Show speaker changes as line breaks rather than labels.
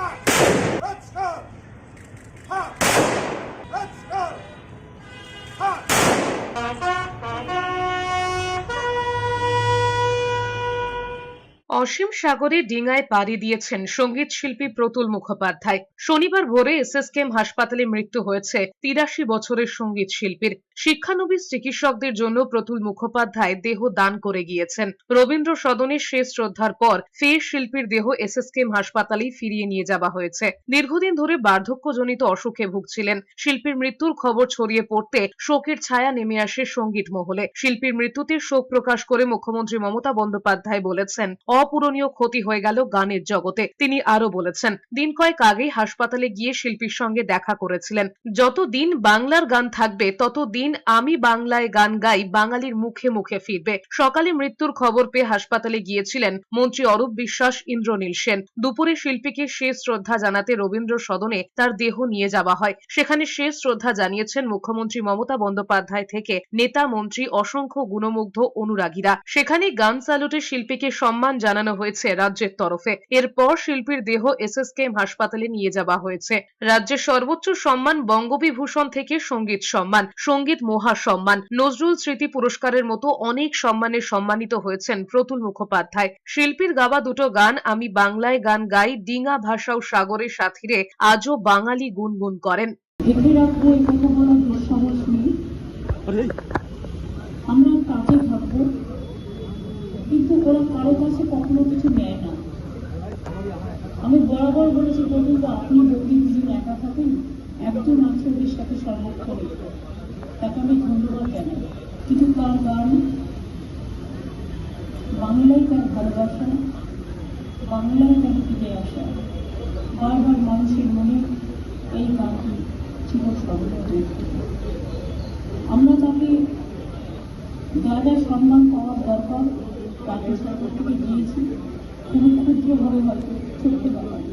Let's go! Ha!
অসীম সাগরে ডিঙায় পাড়ি দিয়েছেন সংগীত শিল্পী প্রতুল মুখোপাধ্যায়। শনিবার ভোরে এসএসকেএম হাসপাতালে মৃত্যু হয়েছে তিরাশি বছরের সংগীত শিল্পীর শিক্ষানবিশ চিকিৎসকদের জন্য প্রতুল মুখোপাধ্যায় দেহ দান করে গিয়েছেন। রবীন্দ্র সদনের শেষ শ্রদ্ধার পর ফের শিল্পীর দেহ এসএসকেএম হাসপাতালেই ফিরিয়ে নিয়ে যাওয়া হয়েছে। দীর্ঘদিন ধরে বার্ধক্যজনিত অসুখে ভুগছিলেন। শিল্পীর মৃত্যুর খবর ছড়িয়ে পড়তে শোকের ছায়া নেমে আসে সংগীত মহলে। শিল্পীর মৃত্যুতে শোক প্রকাশ করে মুখ্যমন্ত্রী মমতা বন্দ্যোপাধ্যায় বলেছেন অপূরণীয় ক্ষতি হয়ে গেল গানের জগতে, তিনি আরও বলেছেন। দিন কয়েক আগেই হাসপাতালে গিয়ে শিল্পীর সঙ্গে দেখা করেছিলেন। যতদিন বাংলার গান থাকবে ততদিন আমি বাংলায় গান গাই, বাঙালির মুখে মুখে ফিরবে। সকালে মৃত্যুর খবর পেয়ে হাসপাতালে গিয়েছিলেন মন্ত্রী অরূপ বিশ্বাস, ইন্দ্রনীল সেন। দুপুরে শিল্পীকে শেষ শ্রদ্ধা জানাতে রবীন্দ্র সদনে তার দেহ নিয়ে যাওয়া হয়। সেখানে শেষ শ্রদ্ধা জানিয়েছেন মুখ্যমন্ত্রী মমতা বন্দ্যোপাধ্যায় থেকে নেতা মন্ত্রী অসংখ্য গুণমুগ্ধ অনুরাগীরা। সেখানে গান স্যালুটে শিল্পীকে সম্মান জানানো হয়েছে রাজ্যের তরফে। এরপর শিল্পীর দেহ এসএসকেএম হাসপাতালে নিয়ে যাওয়া হয়েছে। রাজ্যের সর্বোচ্চ সম্মান বঙ্গবিভূষণ থেকে সংগীত সম্মান, সংগীত মহা সম্মান নজরুল স্মৃতি পুরস্কারের মতো অনেক সম্মানে সম্মানিত হয়েছেন প্রতুল মুখোপাধ্যায়। শিল্পীর গাওয়া দুটো গান আমি বাংলায় গান গাই, ডিঙা ভাষাও সাগরের সাথীরে আজও বাঙালি গুনগুন করেন
ভেবে রাখব এই কত বড় দুঃসাহস নিয়ে আমরা কাজে থাকব কিন্তু ওরা কারও কাছে কখনো কিছু নেয় না। আমি বরাবর বলেছি, বলুন তো, আপনি যদি দুজন একা থাকেন, একজন ওদের সাথে সর্বক্ষণে তাকে আমি ধন্যবাদ জানাই। কিন্তু তার গান? বাংলায় তার ভালোবাসা, বাংলায় তার ফিরে আসা। বারবার মানুষের মনে এই গানটি হয়ে থাকবে। আমরা তাকে যা যা সম্মান পাওয়ার দরকার তাকে সাথে থেকে গিয়েছি খুবই ক্ষুদ্রভাবে হয়তো ছোট্ট ব্যাপার।